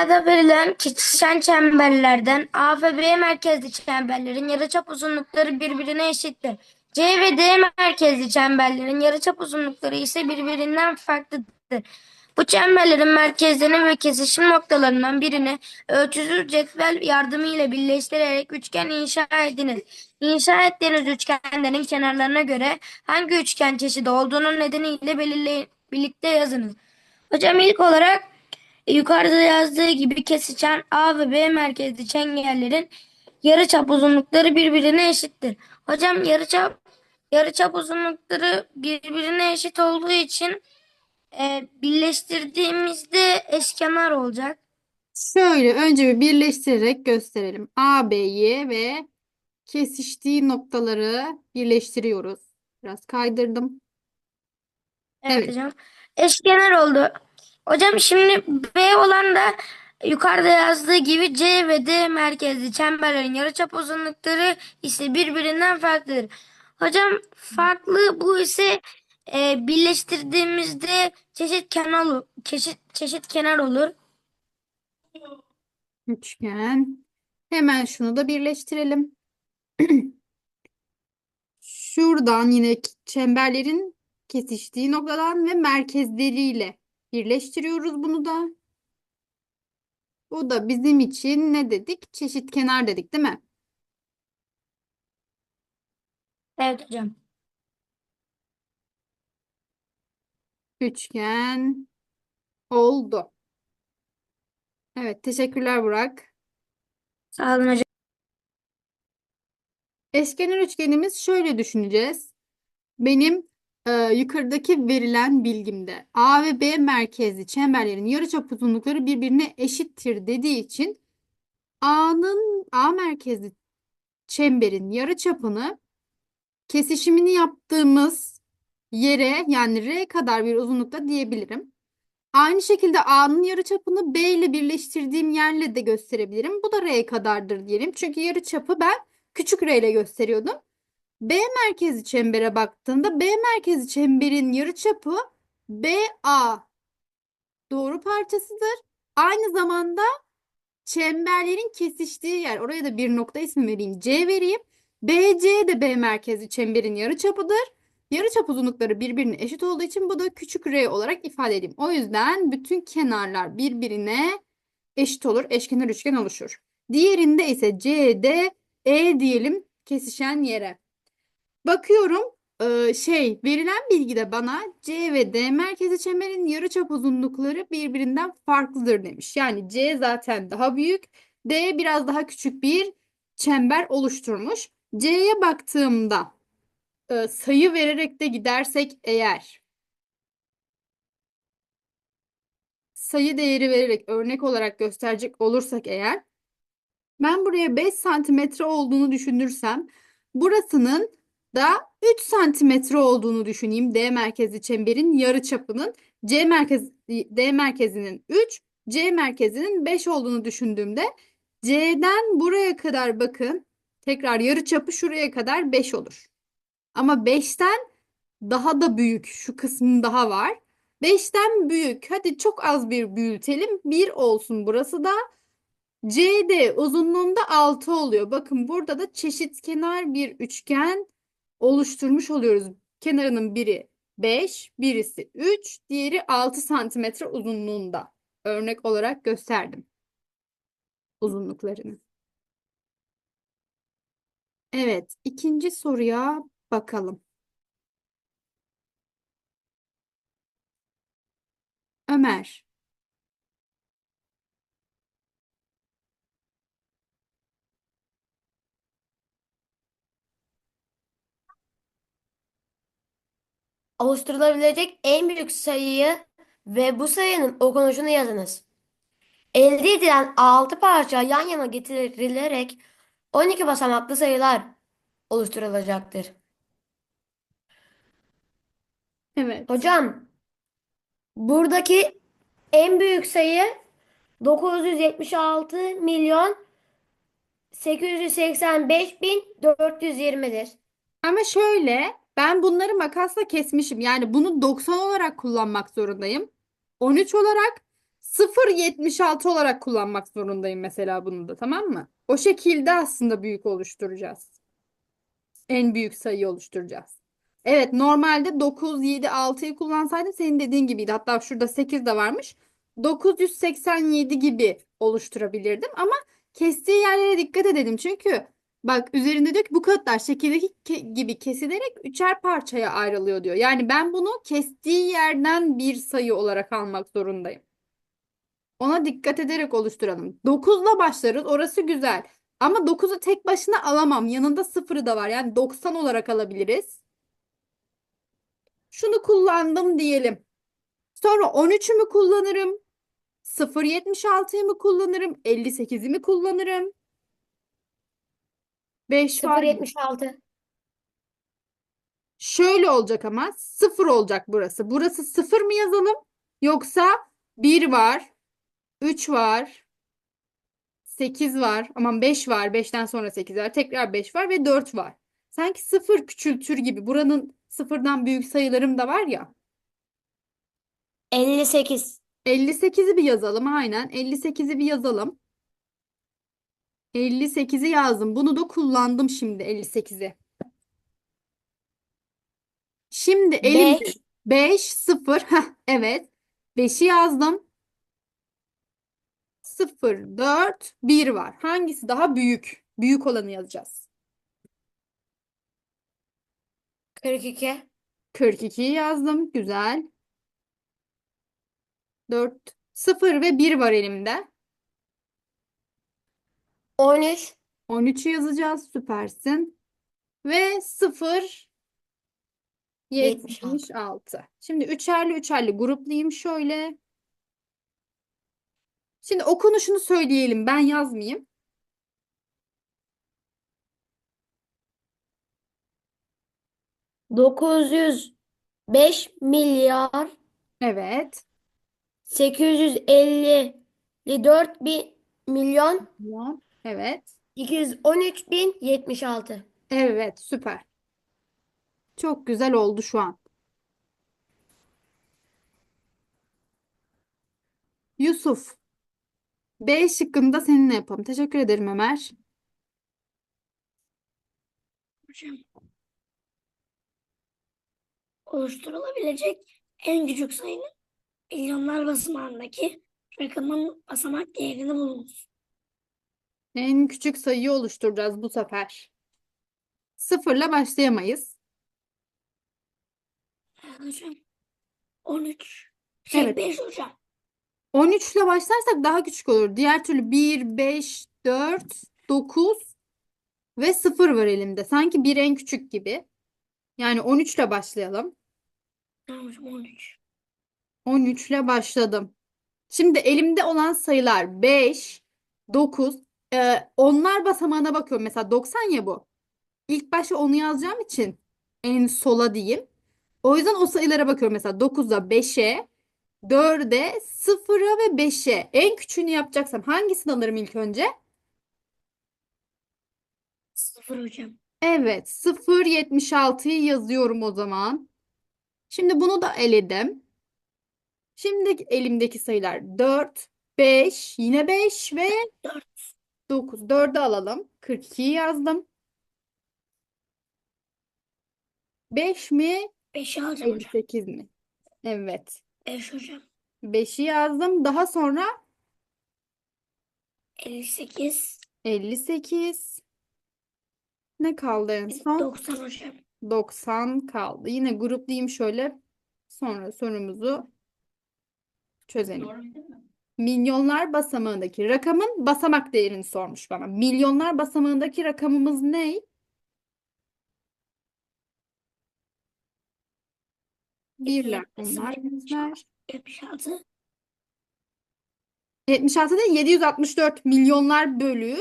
Aşağıda verilen kesişen çemberlerden A ve B merkezli çemberlerin yarıçap uzunlukları birbirine eşittir. C ve D merkezli çemberlerin yarıçap uzunlukları ise birbirinden farklıdır. Bu çemberlerin merkezlerini ve kesişim noktalarından birini ölçüsüz cetvel yardımıyla birleştirerek üçgen inşa ediniz. İnşa ettiğiniz üçgenlerin kenarlarına göre hangi üçgen çeşidi olduğunun nedeniyle belirle birlikte yazınız. Hocam ilk olarak yukarıda yazdığı gibi kesişen A ve B merkezli çengellerin yarıçap uzunlukları birbirine eşittir. Hocam yarıçap yarıçap uzunlukları birbirine eşit olduğu için e, birleştirdiğimizde eşkenar olacak. Şöyle önce bir birleştirerek gösterelim. A, B'yi ve kesiştiği noktaları birleştiriyoruz. Biraz kaydırdım. Evet, Evet. hocam. Eşkenar oldu. Hocam şimdi B olan da yukarıda yazdığı gibi C ve D merkezli çemberlerin yarıçap uzunlukları ise birbirinden farklıdır. Hocam farklı bu ise e, birleştirdiğimizde çeşit kenar olur. Çeşit, çeşit kenar olur. Üçgen. Hemen şunu da birleştirelim. Şuradan yine çemberlerin kesiştiği noktadan ve merkezleriyle birleştiriyoruz bunu da. Bu da bizim için ne dedik? Çeşit kenar dedik, değil mi? Evet hocam. Üçgen oldu. Evet, teşekkürler Burak. Sağ olun hocam. Eşkenar üçgenimiz şöyle düşüneceğiz. Benim e, yukarıdaki verilen bilgimde A ve B merkezli çemberlerin yarıçap uzunlukları birbirine eşittir dediği için A'nın A merkezli çemberin yarıçapını kesişimini yaptığımız yere yani R kadar bir uzunlukta diyebilirim. Aynı şekilde A'nın yarıçapını B ile birleştirdiğim yerle de gösterebilirim. Bu da R kadardır diyelim. Çünkü yarıçapı ben küçük R ile gösteriyordum. B merkezi çembere baktığımda B merkezi çemberin yarıçapı BA doğru parçasıdır. Aynı zamanda çemberlerin kesiştiği yer oraya da bir nokta ismi vereyim. C vereyim. BC de B merkezli çemberin yarıçapıdır. Yarıçap uzunlukları birbirine eşit olduğu için bu da küçük r olarak ifade edeyim. O yüzden bütün kenarlar birbirine eşit olur. Eşkenar üçgen oluşur. Diğerinde ise CD, E diyelim kesişen yere. Bakıyorum e, şey verilen bilgide bana C ve D merkezi çemberin yarıçap uzunlukları birbirinden farklıdır demiş. Yani C zaten daha büyük, D biraz daha küçük bir çember oluşturmuş. C'ye baktığımda e, sayı vererek de gidersek eğer sayı değeri vererek örnek olarak gösterecek olursak eğer ben buraya 5 santimetre olduğunu düşünürsem burasının da 3 santimetre olduğunu düşüneyim. D merkezli çemberin yarıçapının C merkez D merkezinin 3, C merkezinin 5 olduğunu düşündüğümde C'den buraya kadar bakın tekrar yarıçapı şuraya kadar 5 olur. Ama 5'ten daha da büyük şu kısmın daha var. 5'ten büyük. Hadi çok az bir büyütelim. 1 olsun burası da. CD uzunluğunda 6 oluyor. Bakın burada da çeşitkenar bir üçgen oluşturmuş oluyoruz. Kenarının biri 5, birisi 3, diğeri 6 santimetre uzunluğunda. Örnek olarak gösterdim uzunluklarını. Evet, ikinci soruya bakalım. Ömer. Oluşturulabilecek en büyük sayıyı ve bu sayının okunuşunu yazınız. Elde edilen 6 parça yan yana getirilerek 12 basamaklı sayılar oluşturulacaktır. Evet. Hocam, buradaki en büyük sayı 976 milyon 885 bin 420'dir. Ama şöyle ben bunları makasla kesmişim. Yani bunu 90 olarak kullanmak zorundayım. 13 olarak 0.76 olarak kullanmak zorundayım mesela bunu da tamam mı? O şekilde aslında büyük oluşturacağız. En büyük sayıyı oluşturacağız. Evet normalde 9, 7, 6'yı kullansaydım senin dediğin gibiydi. Hatta şurada 8 de varmış. 987 gibi oluşturabilirdim ama kestiği yerlere dikkat edelim. Çünkü bak üzerinde diyor ki bu kağıtlar şekildeki ke- gibi kesilerek üçer parçaya ayrılıyor diyor. Yani ben bunu kestiği yerden bir sayı olarak almak zorundayım. Ona dikkat ederek oluşturalım. 9'la başlarız. Orası güzel. Ama 9'u tek başına alamam. Yanında sıfırı da var. Yani 90 olarak alabiliriz. Şunu kullandım diyelim. Sonra 13'ü mü kullanırım? 0.76'yı mı kullanırım? 58'i mi kullanırım? 5 var. 0.76. Şöyle olacak ama 0 olacak burası. Burası 0 mı yazalım? Yoksa 1 var, 3 var, 8 var. Aman 5 var. 5'ten sonra 8 var. Tekrar 5 var ve 4 var. Sanki 0 küçültür gibi. Buranın sıfırdan büyük sayılarım da var ya. 58. 58'i bir yazalım aynen. 58'i bir yazalım. 58'i yazdım. Bunu da kullandım şimdi 58'i. Şimdi elimde 5. 5 0 Heh, evet. 5'i yazdım. 0 4 1 var. Hangisi daha büyük? Büyük olanı yazacağız. 42. 42'yi yazdım. Güzel. 4 0 ve 1 var elimde. 13. 13'ü yazacağız. Süpersin. Ve 0 76. 76. Şimdi üçerli üçerli gruplayayım şöyle. Şimdi okunuşunu söyleyelim. Ben yazmayayım. Dokuz yüz beş milyar Evet. sekiz yüz elli dört bin milyon Tamam. Evet. iki yüz on üç bin yetmiş altı. Evet, süper. Çok güzel oldu şu an. Yusuf. B şıkkını seninle yapalım. Teşekkür ederim Ömer. Hocam. Oluşturulabilecek en küçük sayının milyonlar basamağındaki rakamın basamak değerini bulunuz. En küçük sayıyı oluşturacağız bu sefer. Sıfırla başlayamayız. Hocam 13 şey Evet. 5 hocam. 13 ile başlarsak daha küçük olur. Diğer türlü 1, 5, 4, 9 ve 0 var elimde. Sanki 1 en küçük gibi. Yani 13 ile başlayalım. Tamam hocam 13. 13 ile başladım. Şimdi elimde olan sayılar 5, 9, e, onlar basamağına bakıyorum. Mesela 90 ya bu. İlk başta onu yazacağım için en sola diyeyim. O yüzden o sayılara bakıyorum. Mesela 9'a 5'e, 4'e, 0'a ve 5'e. En küçüğünü yapacaksam hangisini alırım ilk önce? 0 hocam. Evet, 0.76'yı yazıyorum o zaman. Şimdi bunu da eledim. Şimdi elimdeki sayılar 4, 5, yine 5 ve 4. 9. 4'ü alalım. 42'yi yazdım. 5 mi? 5'i alacağım hocam. 58 mi? Evet. 5 hocam. 5'i yazdım. Daha sonra 58. 58. Ne kaldı en son? 90 hocam. 90 kaldı. Yine gruplayayım şöyle. Sonra sorumuzu çözelim. Milyonlar basamağındaki rakamın basamak değerini sormuş bana. Milyonlar basamağındaki rakamımız ne? Birler bunlar. Yüzler. 76. 76 değil 764 milyonlar bölü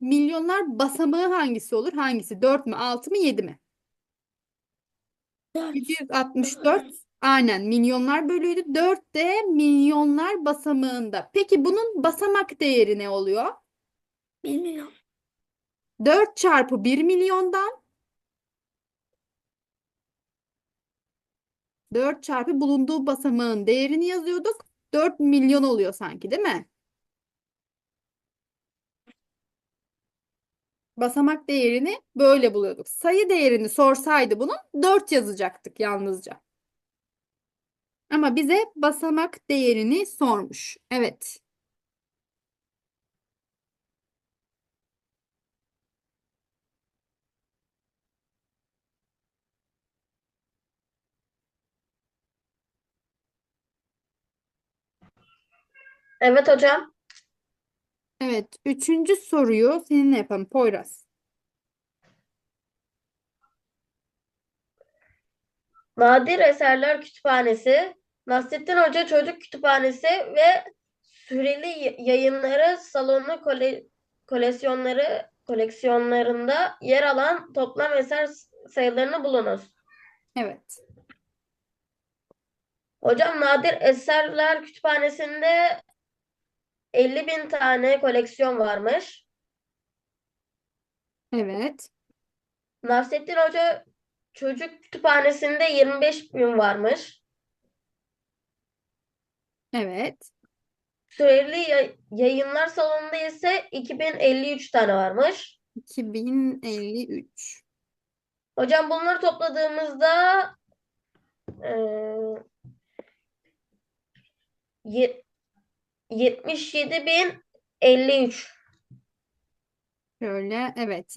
milyonlar basamağı hangisi olur? Hangisi? 4 mü 6 mı 7 mi? 4. 764 aynen milyonlar bölüydü. 4 de milyonlar basamağında. Peki bunun basamak değeri ne oluyor? 1 milyon. 4 çarpı 1 milyondan 4 çarpı bulunduğu basamağın değerini yazıyorduk. 4 milyon oluyor sanki değil mi? Basamak değerini böyle buluyorduk. Sayı değerini sorsaydı bunun 4 yazacaktık yalnızca. Ama bize basamak değerini sormuş. Evet. Evet hocam. Evet. Üçüncü soruyu seninle yapalım Poyraz. Nadir Eserler Kütüphanesi, Nasrettin Hoca Çocuk Kütüphanesi ve Süreli Yayınları Salonu kole- koleksiyonları koleksiyonlarında yer alan toplam eser sayılarını bulunuz. Evet. Hocam Nadir Eserler Kütüphanesi'nde 50 bin tane koleksiyon varmış. Evet. Nasrettin Hoca Çocuk Kütüphanesi'nde 25 bin varmış. Evet. Süreli Ya- Yayınlar Salonu'nda ise 2053 tane varmış. 2053. Hocam bunları topladığımızda eee ye- 77.053. Şöyle evet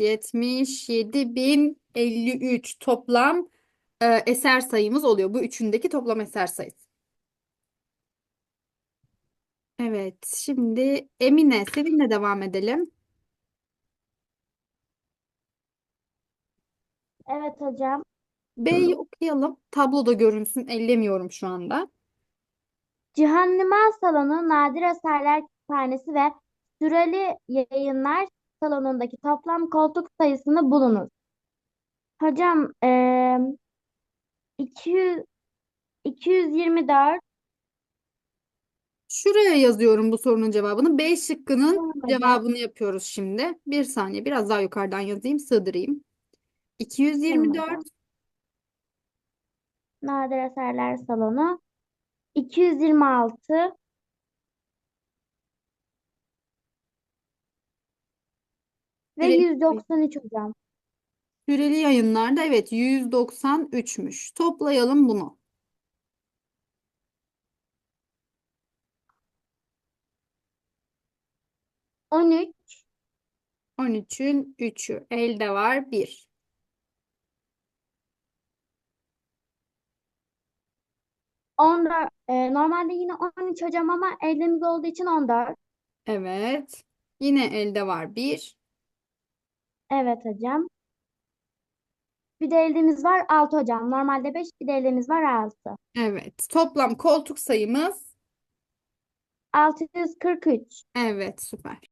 77.053 toplam e, eser sayımız oluyor. Bu üçündeki toplam eser sayısı. Evet şimdi Emine seninle devam edelim. Evet hocam. B'yi okuyalım. Tabloda görünsün. Ellemiyorum şu anda. Cihan Liman Salonu, Nadir Eserler Kütüphanesi ve Süreli Yayınlar Salonu'ndaki toplam koltuk sayısını bulunuz. Hocam eee 200, 224 Şuraya yazıyorum bu sorunun cevabını. B şıkkının Tamam hocam. cevabını yapıyoruz şimdi. Bir saniye biraz daha yukarıdan yazayım sığdırayım. Tamam 224 hocam. Nadir Eserler Salonu 226 ve Süreli, 193 hocam. Süreli yayınlarda evet 193'müş. Toplayalım bunu. 13 13'ün 3'ü. Elde var 1. 14 eee, normalde yine 13 hocam ama eldemiz olduğu için 14. Evet. Yine elde var 1. Evet hocam. Bir de var 6 hocam. Normalde 5 bir de var 6. Evet. Toplam koltuk sayımız 643. evet süper.